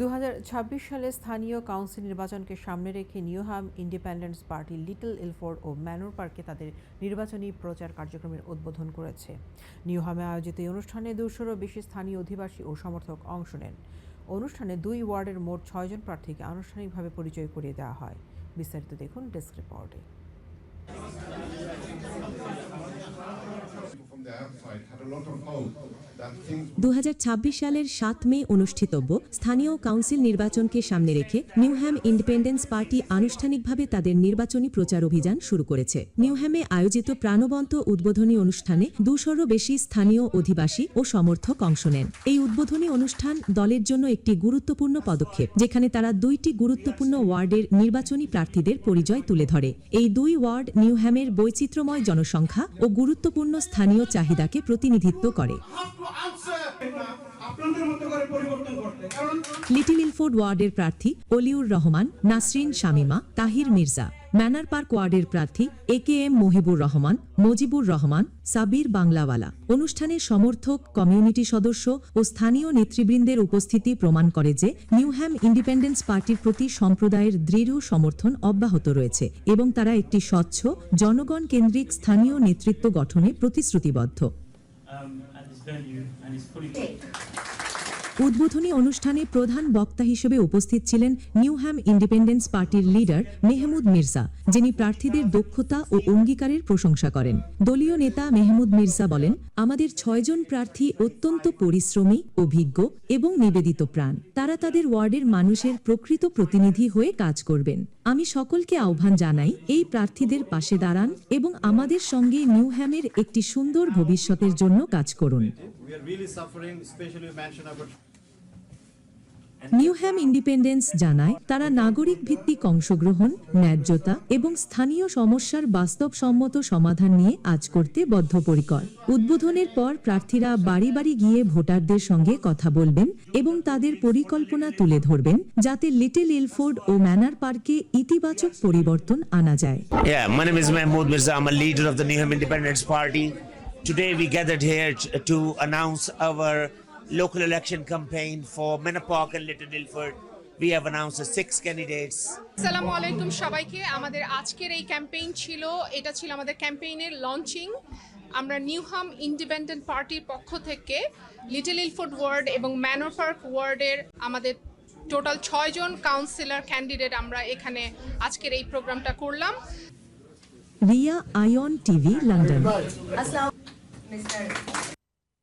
দু হাজার ছাব্বিশ সালে স্থানীয় কাউন্সিল নির্বাচনকে সামনে রেখে Newham Independence Party Little Ilford ও ম্যানোর পার্কে তাদের নির্বাচনী প্রচার কার্যক্রমের উদ্বোধন করেছে। নিউহামে আয়োজিত এই অনুষ্ঠানে দুশোরও বেশি স্থানীয় অধিবাসী ও সমর্থক অংশ নেন। অনুষ্ঠানে দুই ওয়ার্ডের মোট ছয়জন প্রার্থীকে আনুষ্ঠানিকভাবে পরিচয় করিয়ে দেওয়া হয়। বিস্তারিত দেখুন ডেস্ক রিপোর্টে। ২০২৬ সালের সাত মে অনুষ্ঠিতব্য স্থানীয় কাউন্সিল নির্বাচনকে সামনে রেখে নিউহ্যাম ইন্ডিপেন্ডেন্স পার্টি আনুষ্ঠানিকভাবে তাদের নির্বাচনী প্রচার অভিযান শুরু করেছে। নিউহ্যামে আয়োজিত প্রাণবন্ত উদ্বোধনী অনুষ্ঠানে দুশোরও বেশি স্থানীয় অধিবাসী ও সমর্থক অংশ নেন। এই উদ্বোধনী অনুষ্ঠান দলের জন্য একটি গুরুত্বপূর্ণ পদক্ষেপ, যেখানে তারা দুইটি গুরুত্বপূর্ণ ওয়ার্ডের নির্বাচনী প্রার্থীদের পরিচয় তুলে ধরে। এই দুই ওয়ার্ড নিউহ্যামের বৈচিত্র্যময় জনসংখ্যা ও গুরুত্বপূর্ণ স্থানীয় চাহিদা চাহিদাকে প্রতিনিধিত্ব করে। লিটিল ইলফোর্ড ওয়ার্ডের প্রার্থী অলিউর রহমান নাসরিন শামিমা তাহির মির্জা। ম্যানার পার্ক ওয়ার্ডের প্রার্থী A K M Mohibur Rahman Mojibur Rahman Sabir Banglawala. অনুষ্ঠানে সমর্থক কমিউনিটি সদস্য ও স্থানীয় নেতৃবৃন্দের উপস্থিতি প্রমাণ করে যে নিউহ্যাম ইন্ডিপেন্ডেন্স পার্টির প্রতি সম্প্রদায়ের দৃঢ় সমর্থন অব্যাহত রয়েছে এবং তারা একটি স্বচ্ছ জনগণ কেন্দ্রিক স্থানীয় নেতৃত্ব গঠনে প্রতিশ্রুতিবদ্ধ। উদ্বোধনী অনুষ্ঠানে প্রধান বক্তা হিসেবে উপস্থিত ছিলেন নিউহ্যাম ইন্ডিপেন্ডেন্স পার্টির লিডার মেহমুদ মির্জা, যিনি প্রার্থীদের দক্ষতা ও অঙ্গীকারের প্রশংসা করেন। দলীয় নেতা মেহমুদ মির্জা বলেন, আমাদের ছয়জন প্রার্থী অত্যন্ত পরিশ্রমী, অভিজ্ঞ এবং নিবেদিত প্রাণ। তারা তাদের ওয়ার্ডের মানুষের প্রকৃত প্রতিনিধি হয়ে কাজ করবেন। আমি সকলকে আহ্বান জানাই, এই প্রার্থীদের পাশে দাঁড়ান এবং আমাদের সঙ্গে নিউহ্যামের একটি সুন্দর ভবিষ্যতের জন্য কাজ করুন। নিউহ্যাম ইন্ডিপেন্ডেন্স জানায়, তারা নাগরিক ভিত্তিক অংশগ্রহণ, ন্যায্যতা এবং স্থানীয় সমস্যার বাস্তবসম্মত সমাধান নিয়ে আজ করতে বদ্ধপরিকর। উদ্বোধনের পর প্রার্থীরা বাড়ি বাড়ি গিয়ে ভোটারদের সঙ্গে কথা বলবেন এবং তাদের পরিকল্পনা তুলে ধরবেন যাতে লিটল ইলফোর্ড ও ম্যানার পার্কে ইতিবাচক পরিবর্তন আনা যায়. Today we gathered here to announce our local election campaign for Manor Park and Little Ilford. We have announced the six candidates. আসসালামু আলাইকুম সবাইকে আমাদের আজকের এই ক্যাম্পেইন ছিল এটা ছিল আমাদের ক্যাম্পেইনের লঞ্চিং আমরা নিউহাম ইন্ডিপেন্ডেন্ট পার্টির পক্ষ থেকে লিটল ইলফোর্ড ওয়ার্ড এবং ম্যানোর পার্ক ওয়ার্ডের আমাদের টোটাল ছয়জন কাউন্সিলর ক্যান্ডিডেট আমরা এখানে আজকের এই প্রোগ্রামটা করলাম রিয়া আয়ন টিভি লন্ডন.